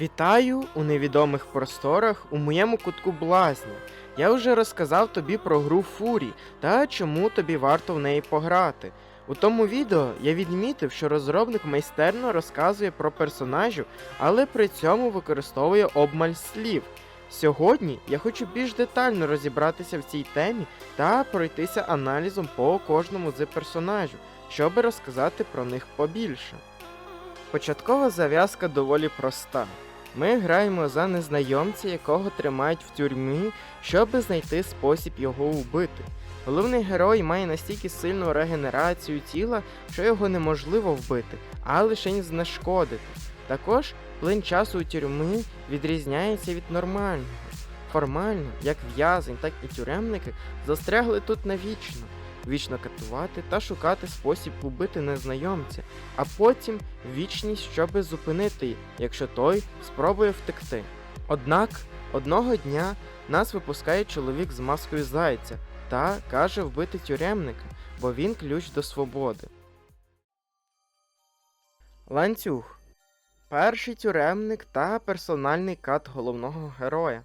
Вітаю у невідомих просторах у моєму кутку блазня. Я вже розказав тобі про гру Фурі та чому тобі варто в неї пограти. У тому відео я відмітив, що розробник майстерно розказує про персонажів, але при цьому використовує обмаль слів. Сьогодні я хочу більш детально розібратися в цій темі та пройтися аналізом по кожному з персонажів, щоб розказати про них побільше. Початкова зав'язка доволі проста. Ми граємо за незнайомця, якого тримають в тюрмі, щоб знайти спосіб його вбити. Головний герой має настільки сильну регенерацію тіла, що його неможливо вбити, а лише знешкодити. Також плин часу у тюрми відрізняється від нормального. Формально, як в'язень, так і тюремники застрягли тут навічно, вічно катувати та шукати спосіб убити незнайомця, а потім вічність, щоби зупинити, якщо той спробує втекти. Однак одного дня нас випускає чоловік з маскою зайця та каже вбити тюремника, бо він ключ до свободи. Ланцюг. Перший тюремник та персональний кат головного героя.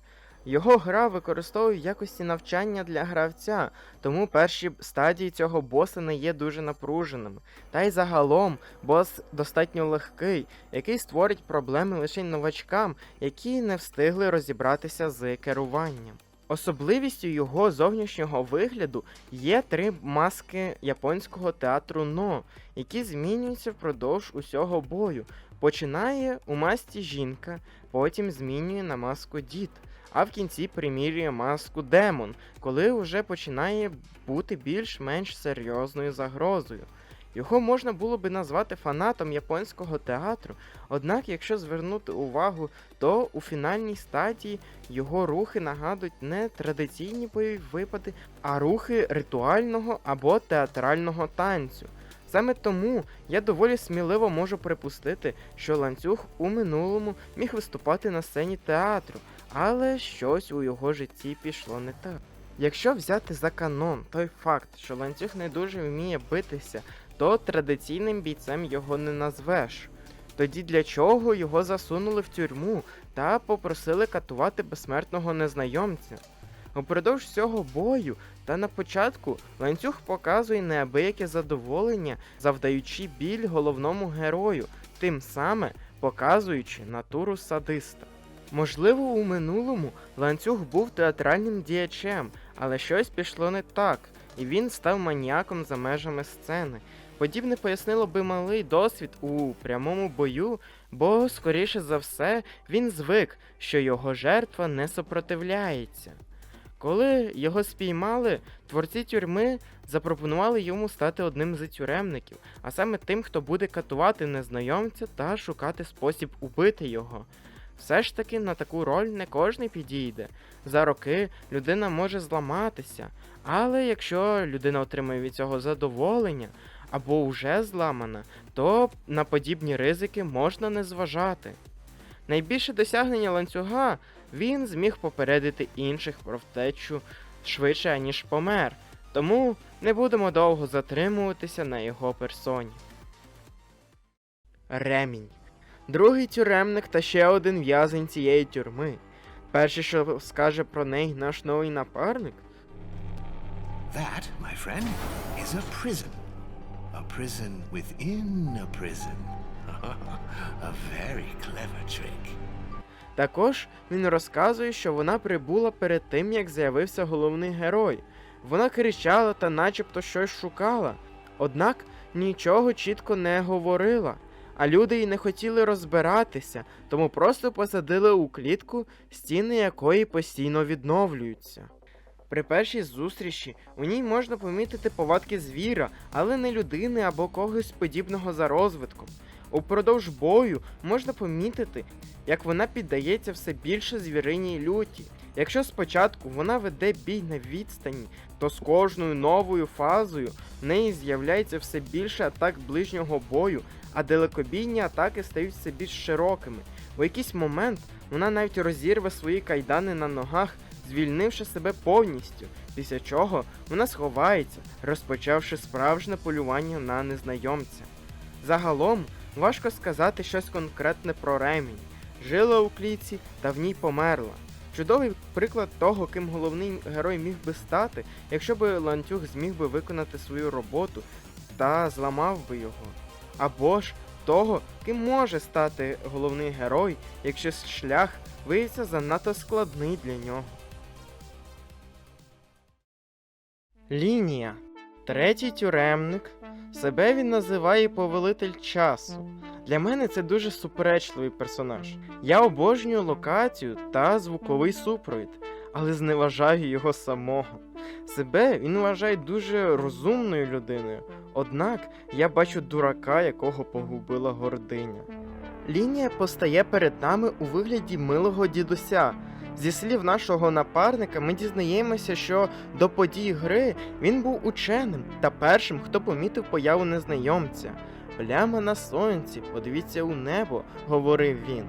Його гра використовує в якості навчання для гравця, тому перші стадії цього боса не є дуже напруженими. Та й загалом бос достатньо легкий, який створить проблеми лише новачкам, які не встигли розібратися з керуванням. Особливістю його зовнішнього вигляду є три маски японського театру Но, які змінюються впродовж усього бою. Починає у масті жінка, потім змінює на маску дід, а в кінці примірює маску демон, коли вже починає бути більш-менш серйозною загрозою. Його можна було би назвати фанатом японського театру, однак, якщо звернути увагу, то у фінальній стадії його рухи нагадують не традиційні бойові випади, а рухи ритуального або театрального танцю. Саме тому я доволі сміливо можу припустити, що ланцюг у минулому міг виступати на сцені театру, але щось у його житті пішло не так. Якщо взяти за канон той факт, що ланцюг не дуже вміє битися, то традиційним бійцем його не назвеш. Тоді для чого його засунули в тюрму та попросили катувати безсмертного незнайомця? Упродовж цього бою та на початку ланцюг показує неабияке задоволення, завдаючи біль головному герою, тим саме показуючи натуру садиста. Можливо, у минулому ланцюг був театральним діячем, але щось пішло не так, і він став маніяком за межами сцени. Подібне пояснило би малий досвід у прямому бою, бо, скоріше за все, він звик, що його жертва не сопротивляється. Коли його спіймали, творці тюрми запропонували йому стати одним з тюремників, а саме тим, хто буде катувати незнайомця та шукати спосіб убити його. Все ж таки на таку роль не кожний підійде. За роки людина може зламатися, але якщо людина отримує від цього задоволення або вже зламана, то на подібні ризики можна не зважати. Найбільше досягнення ланцюга він зміг попередити інших про втечу швидше, ніж помер, тому не будемо довго затримуватися на його персоні. Ремінь. Другий тюремник та ще один в'язень цієї тюрми. Перше, що скаже про неї наш новий напарник, That, my friend, is a prison. A prison within a prison. a very clever trick. Також він розказує, що вона прибула перед тим, як з'явився головний герой. Вона кричала та начебто щось шукала, однак нічого чітко не говорила, а люди й не хотіли розбиратися, тому просто посадили у клітку, стіни якої постійно відновлюються. При першій зустрічі у ній можна помітити повадки звіра, але не людини або когось подібного за розвитком. Упродовж бою можна помітити, як вона піддається все більше звіриній люті. Якщо спочатку вона веде бій на відстані, то з кожною новою фазою в неї з'являється все більше атак ближнього бою, а далекобійні атаки стають все більш широкими. У якийсь момент вона навіть розірве свої кайдани на ногах, звільнивши себе повністю, після чого вона сховається, розпочавши справжнє полювання на незнайомця. Загалом важко сказати щось конкретне про ремінь. жила у клітці та в ній померла. Чудовий приклад того, ким головний герой міг би стати, якщо би ланцюг зміг би виконати свою роботу та зламав би його. Або ж того, ким може стати головний герой, якщо шлях виявиться занадто складний для нього. Лінія. Третій тюремник. Себе він називає повелитель часу. Для мене це дуже суперечливий персонаж. Я обожнюю локацію та звуковий супровід, але зневажаю його самого. Себе він вважає дуже розумною людиною, однак я бачу дурака, якого погубила гординя. Лінія постає перед нами у вигляді милого дідуся. Зі слів нашого напарника, ми дізнаємося, що до подій гри він був ученим та першим, хто помітив появу незнайомця. Пляма на сонці, подивіться у небо, говорив він.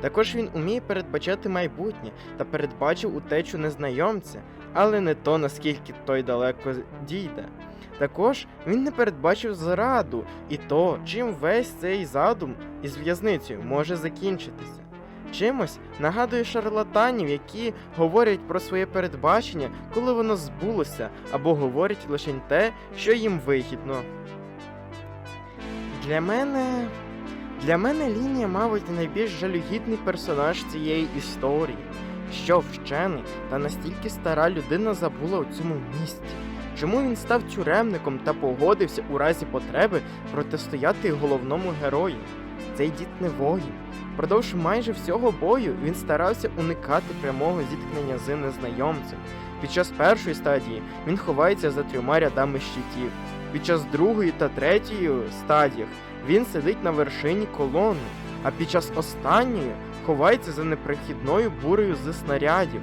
Також він уміє передбачати майбутнє та передбачив утечу незнайомця, але не то наскільки той далеко дійде. Також він не передбачив зраду і то, чим весь цей задум із в'язницею може закінчитися. Чимось нагадує шарлатанів, які говорять про своє передбачення, коли воно збулося, або говорять лише те, що їм вигідно. Для мене. Для мене лінія, мабуть, найбільш жалюгідний персонаж цієї історії. Що вчений та настільки стара людина забула у цьому місті? Чому він став тюремником та погодився у разі потреби протистояти головному герою? Цей дід не. Продовж майже всього бою він старався уникати прямого зіткнення з незнайомцем. Під час першої стадії він ховається за трьома рядами щитів. Під час другої та третьої стадіях він сидить на вершині колони, а під час останньої ховається за непрохідною бурею зі снарядів.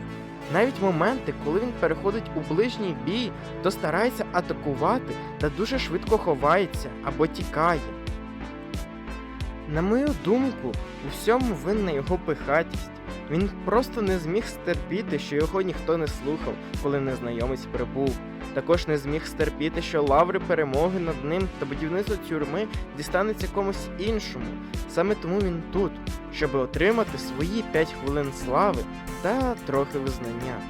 Навіть моменти, коли він переходить у ближній бій, то старається атакувати та дуже швидко ховається або тікає. На мою думку, у всьому винна його пихатість. Він просто не зміг стерпіти, що його ніхто не слухав, коли незнайомець прибув. Також не зміг стерпіти, що лаври перемоги над ним та будівництво тюрми дістанеться комусь іншому. Саме тому він тут, щоб отримати свої 5 хвилин слави та трохи визнання.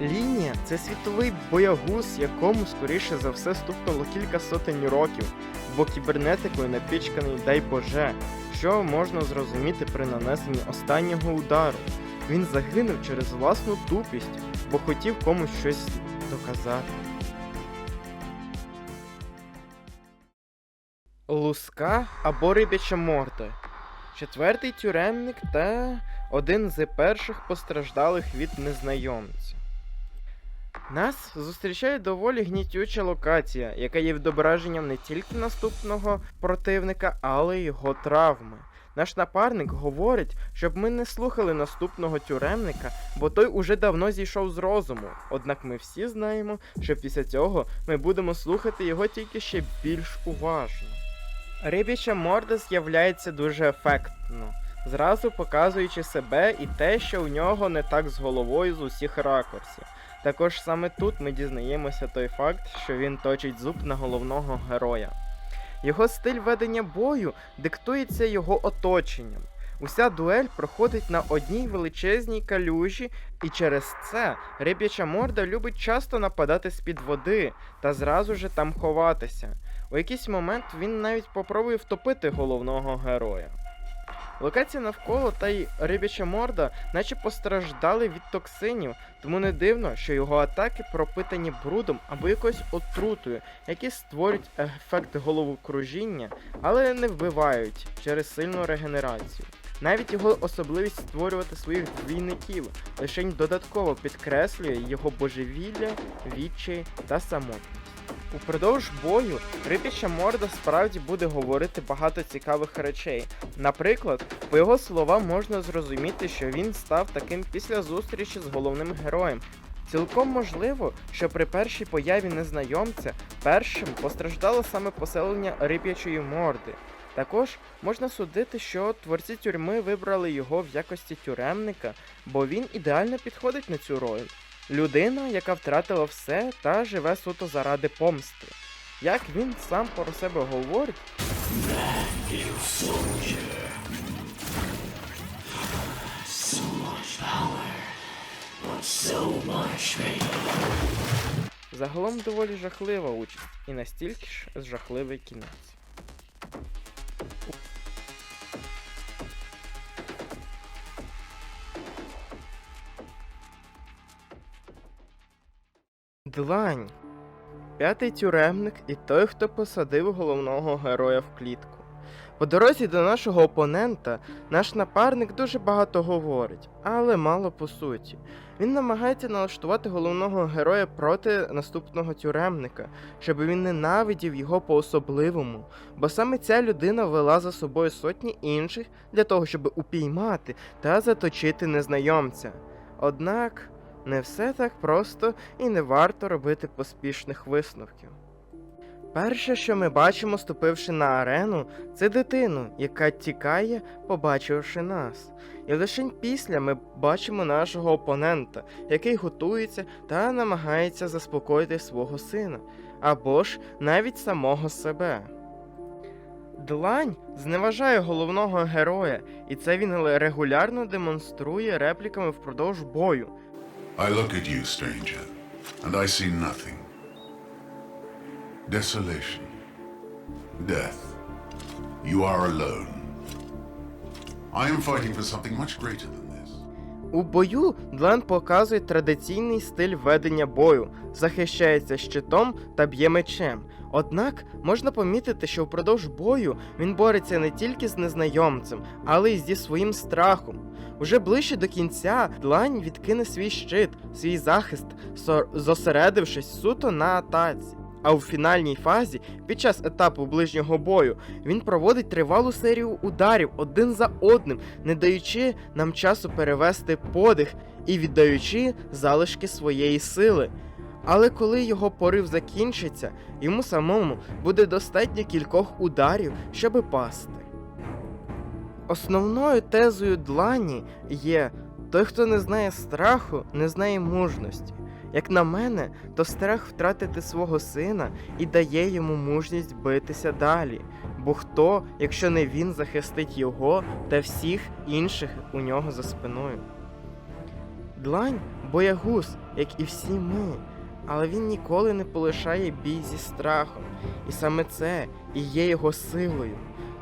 Лінія це світовий боягуз, якому скоріше за все стукнуло кілька сотень років, бо кібернетикою напічканий, дай Боже, що можна зрозуміти при нанесенні останнього удару. Він загинув через власну тупість, бо хотів комусь щось доказати. Луска або рибяча морда. Четвертий тюремник та один з перших постраждалих від незнайомця. Нас зустрічає доволі гнітюча локація, яка є відображенням не тільки наступного противника, але й його травми. Наш напарник говорить, щоб ми не слухали наступного тюремника, бо той уже давно зійшов з розуму. Однак ми всі знаємо, що після цього ми будемо слухати його тільки ще більш уважно. Рибіча морда з'являється дуже ефектно, зразу показуючи себе і те, що у нього не так з головою з усіх ракурсів. Також саме тут ми дізнаємося той факт, що він точить зуб на головного героя. Його стиль ведення бою диктується його оточенням. Уся дуель проходить на одній величезній калюжі, і через це риб'яча морда любить часто нападати з-під води та зразу же там ховатися. У якийсь момент він навіть попробує втопити головного героя. Локація навколо та й рибяча морда, наче постраждали від токсинів, тому не дивно, що його атаки пропитані брудом або якоюсь отрутою, які створюють ефект головокружіння, але не вбивають через сильну регенерацію. Навіть його особливість створювати своїх двійників лише додатково підкреслює його божевілля, відчай та самотність. Упродовж бою рибіча морда справді буде говорити багато цікавих речей. Наприклад, по його словам можна зрозуміти, що він став таким після зустрічі з головним героєм. Цілком можливо, що при першій появі незнайомця першим постраждало саме поселення риб'ячої морди. Також можна судити, що творці тюрми вибрали його в якості тюремника, бо він ідеально підходить на цю роль людина, яка втратила все та живе суто заради помсти. Як він сам про себе говорить. Загалом доволі жахлива участь і настільки ж жахливий кінець. Длань. П'ятий тюремник і той, хто посадив головного героя в клітку. По дорозі до нашого опонента наш напарник дуже багато говорить, але мало по суті. Він намагається налаштувати головного героя проти наступного тюремника, щоб він ненавидів його по-особливому, бо саме ця людина вела за собою сотні інших для того, щоб упіймати та заточити незнайомця. Однак не все так просто і не варто робити поспішних висновків. Перше, що ми бачимо, ступивши на арену, це дитину, яка тікає, побачивши нас. І лише після ми бачимо нашого опонента, який готується та намагається заспокоїти свого сина, або ж навіть самого себе. Длань зневажає головного героя, і це він регулярно демонструє репліками впродовж бою. I look at you, stranger, and I see nothing. Desolation. Death. You are alone. I am fighting for something much greater than. У бою Длан показує традиційний стиль ведення бою, захищається щитом та б'є мечем. Однак можна помітити, що впродовж бою він бореться не тільки з незнайомцем, але й зі своїм страхом. Уже ближче до кінця длань відкине свій щит, свій захист, зосередившись суто на атаці. А у фінальній фазі, під час етапу ближнього бою, він проводить тривалу серію ударів один за одним, не даючи нам часу перевести подих і віддаючи залишки своєї сили. Але коли його порив закінчиться, йому самому буде достатньо кількох ударів, щоби пасти. Основною тезою длані є той, хто не знає страху, не знає мужності. Як на мене, то страх втратити свого сина і дає йому мужність битися далі. Бо хто, якщо не він, захистить його та всіх інших у нього за спиною? Длань боягуз, як і всі ми, але він ніколи не полишає бій зі страхом, і саме це і є його силою.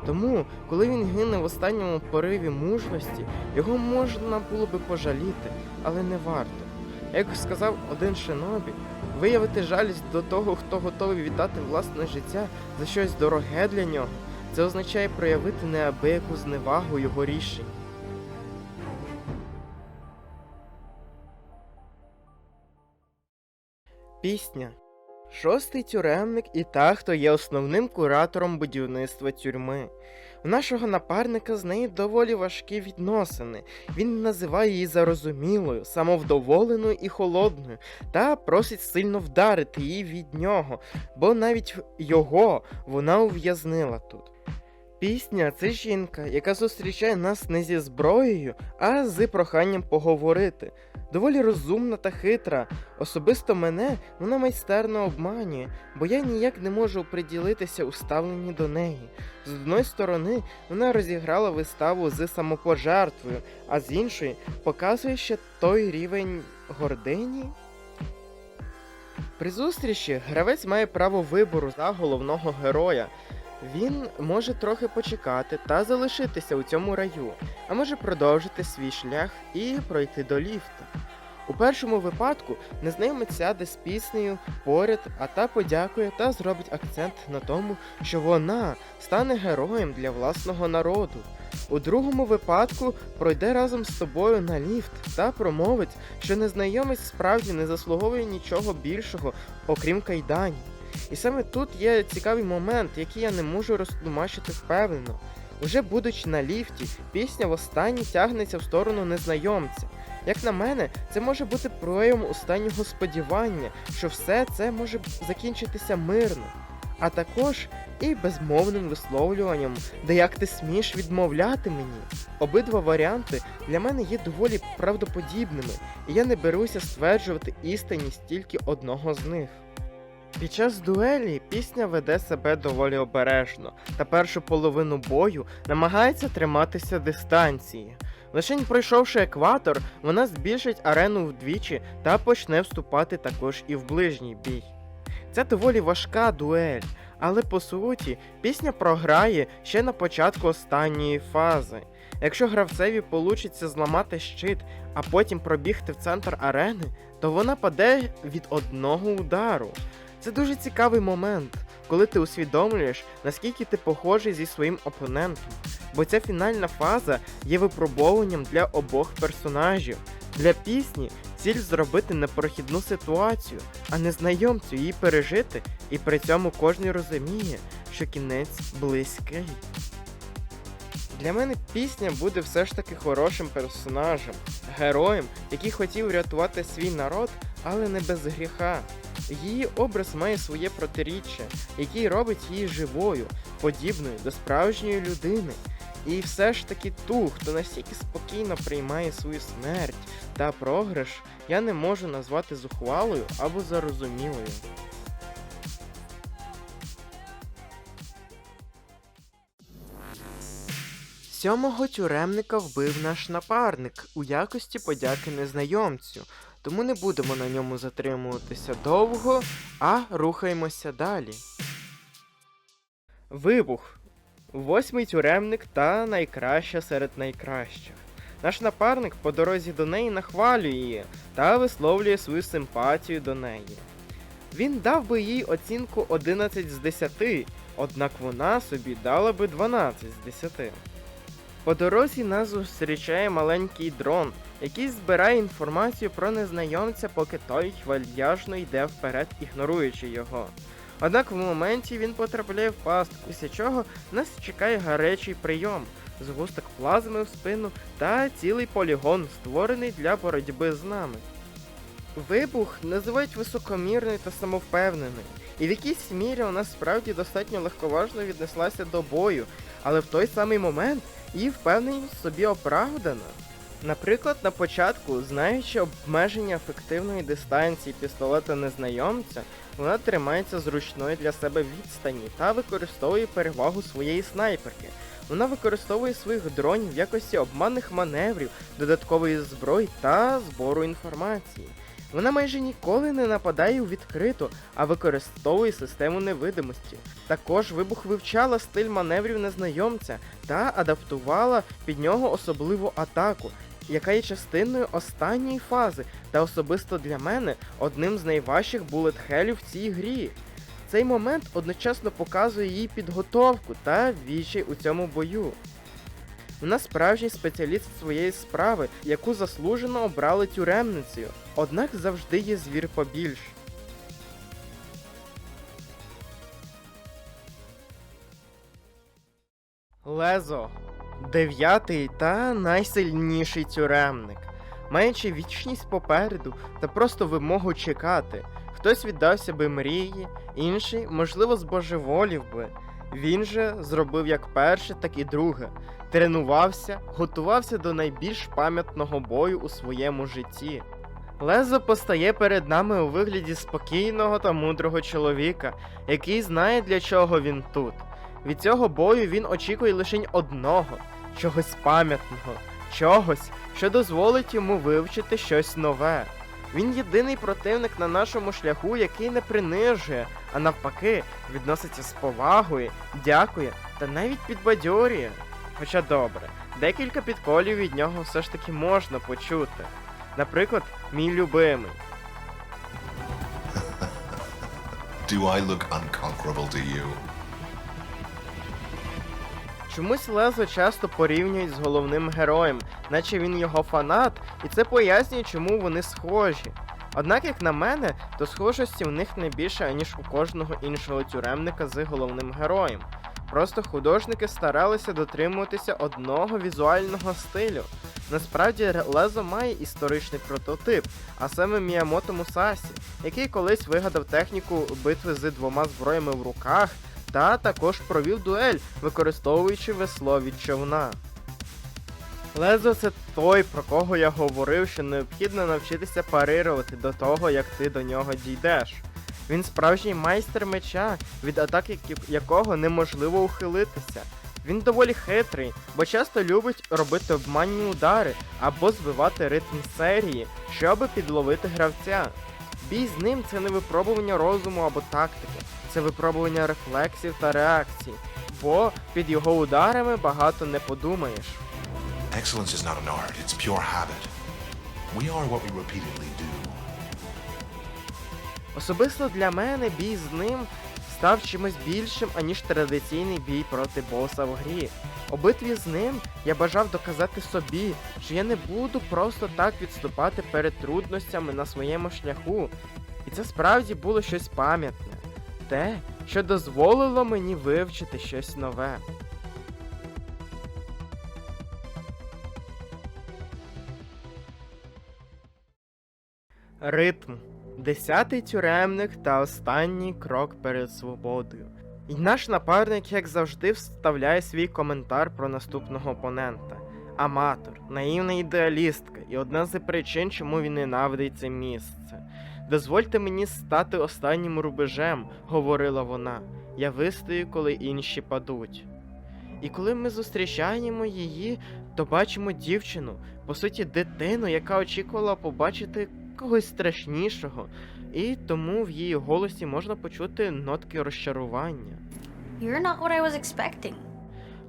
Тому, коли він гине в останньому пориві мужності, його можна було би пожаліти, але не варто. Як сказав один шинобі, виявити жалість до того, хто готовий віддати власне життя за щось дороге для нього, це означає проявити неабияку зневагу його рішень. Пісня. Шостий тюремник і та, хто є основним куратором будівництва тюрми. У нашого напарника з нею доволі важкі відносини. Він називає її зарозумілою, самовдоволеною і холодною, та просить сильно вдарити її від нього, бо навіть його вона ув'язнила тут. Пісня це жінка, яка зустрічає нас не зі зброєю, а з проханням поговорити. Доволі розумна та хитра. Особисто мене вона майстерно обманює, бо я ніяк не можу приділитися у ставленні до неї. З одної сторони, вона розіграла виставу з самопожертвою, а з іншої показує ще той рівень гордині. При зустрічі гравець має право вибору за головного героя. Він може трохи почекати та залишитися у цьому раю, а може продовжити свій шлях і пройти до ліфта. У першому випадку незнайомець сяде з піснею поряд, а та подякує та зробить акцент на тому, що вона стане героєм для власного народу. У другому випадку пройде разом з тобою на ліфт та промовить, що незнайомець справді не заслуговує нічого більшого, окрім кайданів. І саме тут є цікавий момент, який я не можу розтлумачити впевнено. Уже будучи на ліфті, пісня востаннє тягнеться в сторону незнайомця. Як на мене, це може бути проявом останнього сподівання, що все це може закінчитися мирно, а також і безмовним висловлюванням, де як ти смієш відмовляти мені. Обидва варіанти для мене є доволі правдоподібними, і я не беруся стверджувати істинність тільки одного з них. Під час дуелі пісня веде себе доволі обережно та першу половину бою намагається триматися дистанції. Лишень пройшовши екватор, вона збільшить арену вдвічі та почне вступати також і в ближній бій. Це доволі важка дуель, але по суті пісня програє ще на початку останньої фази. Якщо гравцеві получиться зламати щит, а потім пробігти в центр арени, то вона паде від одного удару. Це дуже цікавий момент, коли ти усвідомлюєш, наскільки ти похожий зі своїм опонентом. Бо ця фінальна фаза є випробовуванням для обох персонажів. Для пісні ціль зробити непрохідну ситуацію, а незнайомцю її пережити, і при цьому кожен розуміє, що кінець близький. Для мене пісня буде все ж таки хорошим персонажем, героєм, який хотів рятувати свій народ, але не без гріха. Її образ має своє протиріччя, який робить її живою, подібною до справжньої людини. І все ж таки ту, хто настільки спокійно приймає свою смерть та програш, я не можу назвати зухвалою або зарозумілою. Сьомого тюремника вбив наш напарник у якості подяки незнайомцю, тому не будемо на ньому затримуватися довго, а рухаємося далі. Вибух. Восьмий тюремник та найкраща серед найкращих. Наш напарник по дорозі до неї нахвалює її та висловлює свою симпатію до неї. Він дав би їй оцінку 11 з 10, однак вона собі дала би 12 з 10. По дорозі нас зустрічає маленький дрон, який збирає інформацію про незнайомця, поки той вальяжно йде вперед, ігноруючи його. Однак в моменті він потрапляє в пастку, після чого нас чекає гарячий прийом, згусток плазми в спину та цілий полігон, створений для боротьби з нами. Вибух називають високомірний та самовпевнений, і в якійсь мірі вона справді достатньо легковажно віднеслася до бою, але в той самий момент її впевненість собі оправдана. Наприклад, на початку, знаючи обмеження ефективної дистанції пістолета незнайомця, вона тримається зручної для себе відстані та використовує перевагу своєї снайперки. Вона використовує своїх дронів в якості обманних маневрів, додаткової зброї та збору інформації. Вона майже ніколи не нападає у відкрито, а використовує систему невидимості. Також вибух вивчала стиль маневрів незнайомця та адаптувала під нього особливу атаку, яка є частиною останньої фази, та особисто для мене одним з найважчих булет-хелів в цій грі. Цей момент одночасно показує її підготовку та відчай у цьому бою. Вона справжній спеціаліст своєї справи, яку заслужено обрали тюремницею, однак завжди є звір побільш. Лезо. Дев'ятий та найсильніший тюремник. Маючи вічність попереду та просто вимогу чекати. Хтось віддався би мрії, інший, можливо, збожеволів би. Він же зробив як перше, так і друге. Тренувався, готувався до найбільш пам'ятного бою у своєму житті. Лезо постає перед нами у вигляді спокійного та мудрого чоловіка, який знає, для чого він тут. Від цього бою він очікує лише одного чогось пам'ятного, чогось, що дозволить йому вивчити щось нове. Він єдиний противник на нашому шляху, який не принижує, а навпаки, відноситься з повагою, дякує та навіть підбадьорює. Хоча добре, декілька підколів від нього все ж таки можна почути. Наприклад, мій любимий. Do I look unconquerable to you? Чомусь Лезо часто порівнюють з головним героєм, наче він його фанат, і це пояснює, чому вони схожі. Однак, як на мене, то схожості в них не більше, аніж у кожного іншого тюремника з головним героєм. Просто художники старалися дотримуватися одного візуального стилю. Насправді Лезо має історичний прототип, а саме Міямото Мусасі, який колись вигадав техніку битви з двома зброями в руках та також провів дуель, використовуючи весло від човна. Лезо це той, про кого я говорив, що необхідно навчитися парирувати до того, як ти до нього дійдеш. Він справжній майстер меча, від атаки якого неможливо ухилитися. Він доволі хитрий, бо часто любить робити обманні удари або збивати ритм серії, щоб підловити гравця. Бій з ним це не випробування розуму або тактики, це випробування рефлексів та реакцій, бо під його ударами багато не подумаєш. Excellence is not an art, it's pure habit. We are what we repeatedly do. Особисто для мене бій з ним став чимось більшим, аніж традиційний бій проти боса в грі. У битві з ним я бажав доказати собі, що я не буду просто так відступати перед трудностями на своєму шляху. І це справді було щось пам'ятне, те, що дозволило мені вивчити щось нове. Ритм. Десятий тюремник та останній крок перед свободою. І наш напарник, як завжди, вставляє свій коментар про наступного опонента. Аматор, наївна ідеалістка і одна з причин, чому він ненавидить це місце. Дозвольте мені стати останнім рубежем, говорила вона. Я вистою, коли інші падуть. І коли ми зустрічаємо її, то бачимо дівчину, по суті, дитину, яка очікувала побачити когось страшнішого, і тому в її голосі можна почути нотки розчарування. You're not what I was expecting.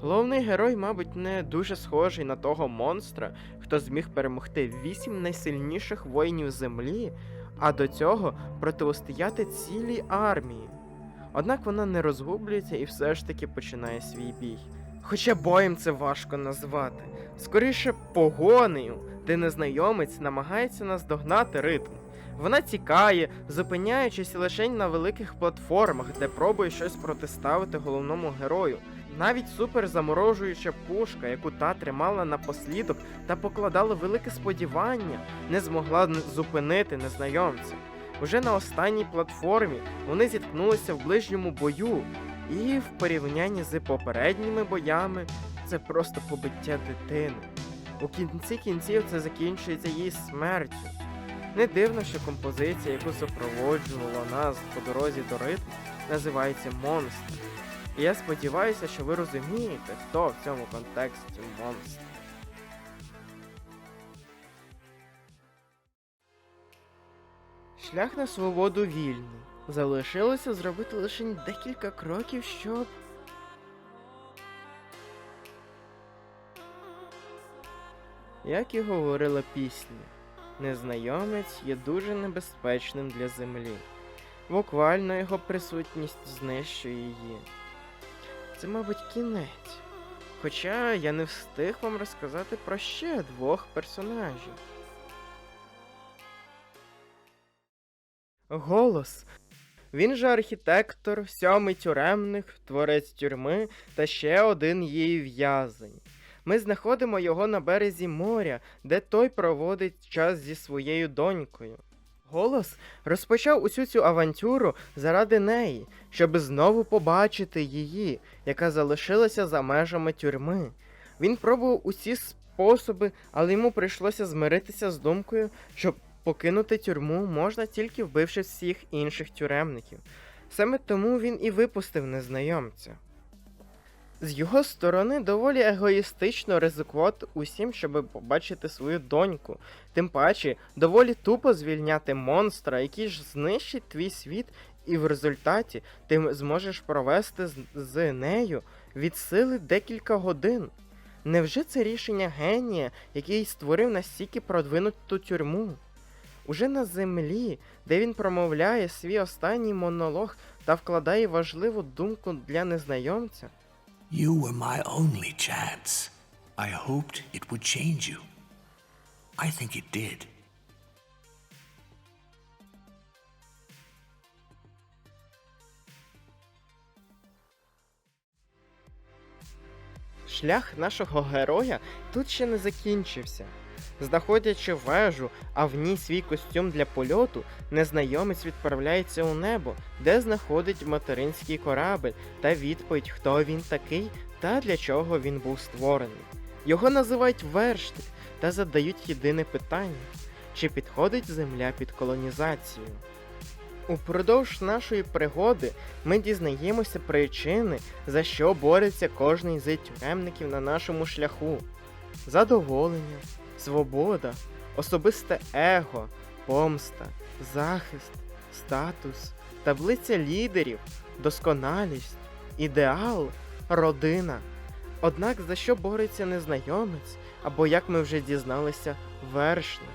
Головний герой, мабуть, не дуже схожий на того монстра, хто зміг перемогти вісім найсильніших воїнів землі, а до цього протистояти цілій армії. Однак вона не розгублюється і все ж таки починає свій бій. Хоча боєм це важко назвати. Скоріше погонею, де незнайомець намагається наздогнати ритм. Вона тікає, зупиняючись лише на великих платформах, де пробує щось протиставити головному герою. Навіть суперзаморожуюча пушка, яку та тримала напослідок та покладала велике сподівання, не змогла зупинити незнайомця. Уже на останній платформі вони зіткнулися в ближньому бою, і в порівнянні з попередніми боями це просто побиття дитини. У кінці кінців це закінчується її смертю. Не дивно, що композиція, яку супроводжувала нас по дорозі до ритму, називається Монстр. І я сподіваюся, що ви розумієте, хто в цьому контексті монстр. Шлях на свободу вільний. Залишилося зробити лише декілька кроків, щоб. Як і говорила пісня, незнайомець є дуже небезпечним для землі. Буквально його присутність знищує її. Це, мабуть, кінець. Хоча я не встиг вам розказати про ще двох персонажів. Голос. Він же архітектор, сьомий тюремник, творець тюрми та ще один її в'язень. Ми знаходимо його на березі моря, де той проводить час зі своєю донькою. Голос розпочав усю цю авантюру заради неї, щоб знову побачити її, яка залишилася за межами тюрми. Він пробував усі способи, але йому прийшлося змиритися з думкою, що покинути тюрму можна тільки вбивши всіх інших тюремників. Саме тому він і випустив незнайомця. З його сторони доволі егоїстично ризикувати усім, щоб побачити свою доньку. Тим паче, доволі тупо звільняти монстра, який ж знищить твій світ, і в результаті ти зможеш провести з, з нею від сили декілька годин. Невже це рішення генія, який створив настільки продвинуту тюрму? Уже на землі, де він промовляє свій останній монолог та вкладає важливу думку для незнайомця. You were my only chance. I hoped it would change you. I think it did. Шлях нашого героя тут ще не закінчився. Знаходячи вежу, а в ній свій костюм для польоту, незнайомець відправляється у небо, де знаходить материнський корабель та відповідь, хто він такий та для чого він був створений. Його називають вершник та задають єдине питання: чи підходить земля під колонізацію? Упродовж нашої пригоди ми дізнаємося причини, за що бореться кожний з тюремників на нашому шляху: задоволення, свобода, особисте его, помста, захист, статус, таблиця лідерів, досконалість, ідеал, родина. Однак за що бореться незнайомець, або як ми вже дізналися, вершник.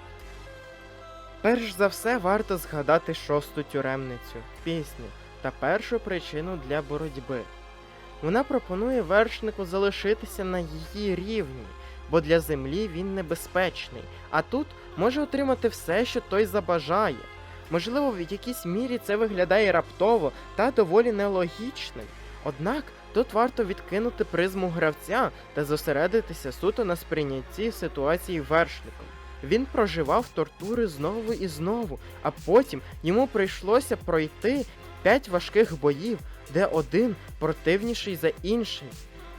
Перш за все варто згадати шосту тюремницю пісню та першу причину для боротьби. Вона пропонує вершнику залишитися на її рівні, бо для землі він небезпечний, а тут може отримати все, що той забажає. Можливо, в якійсь мірі це виглядає раптово та доволі нелогічним. Однак тут варто відкинути призму гравця та зосередитися суто на сприйнятті ситуації вершником. Він проживав тортури знову і знову, а потім йому прийшлося пройти п'ять важких боїв, де один противніший за інший.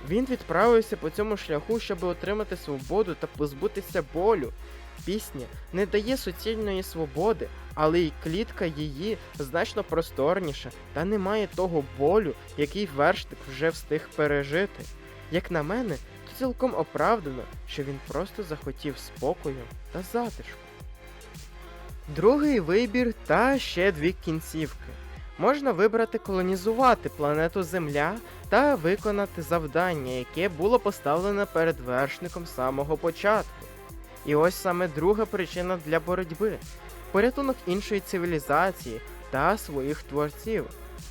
Він відправився по цьому шляху, щоб отримати свободу та позбутися болю. Пісня не дає суцільної свободи, але й клітка її значно просторніша та не має того болю, який вершник вже встиг пережити. Як на мене, то цілком оправдано, що він просто захотів спокою та затишку. Другий вибір та ще дві кінцівки. Можна вибрати колонізувати планету Земля та виконати завдання, яке було поставлене перед вершником самого початку. І ось саме друга причина для боротьби порятунок іншої цивілізації та своїх творців,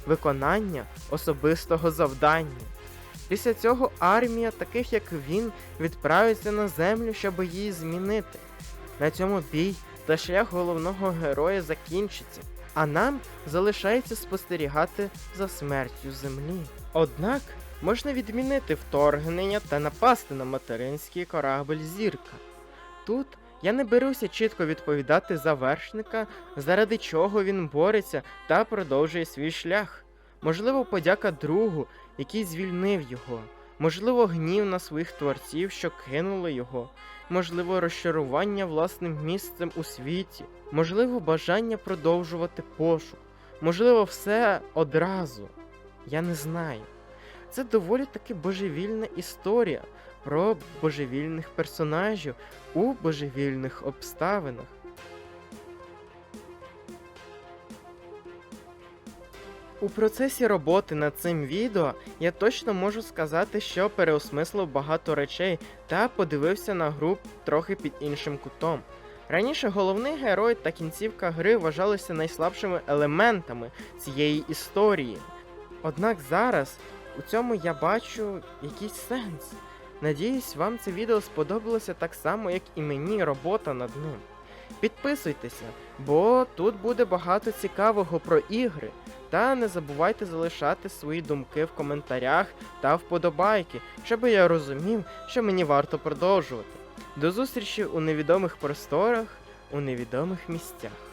виконання особистого завдання. Після цього армія, таких як він, відправиться на землю, щоб її змінити. На цьому бій та шлях головного героя закінчиться, а нам залишається спостерігати за смертю землі. Однак можна відмінити вторгнення та напасти на материнський корабль Зірка. Тут я не беруся чітко відповідати за вершника, заради чого він бореться та продовжує свій шлях. Можливо, подяка другу, який звільнив його, можливо, гнів на своїх творців, що кинули його, можливо, розчарування власним місцем у світі, можливо, бажання продовжувати пошук, можливо, все одразу. Я не знаю. Це доволі таки божевільна історія про божевільних персонажів у божевільних обставинах. У процесі роботи над цим відео я точно можу сказати, що переосмислив багато речей та подивився на гру трохи під іншим кутом. Раніше головний герой та кінцівка гри вважалися найслабшими елементами цієї історії. Однак зараз у цьому я бачу якийсь сенс. Надіюсь, вам це відео сподобалося так само, як і мені робота над ним. Підписуйтеся, бо тут буде багато цікавого про ігри. Та не забувайте залишати свої думки в коментарях та вподобайки, щоб я розумів, що мені варто продовжувати. До зустрічі у невідомих просторах, у невідомих місцях.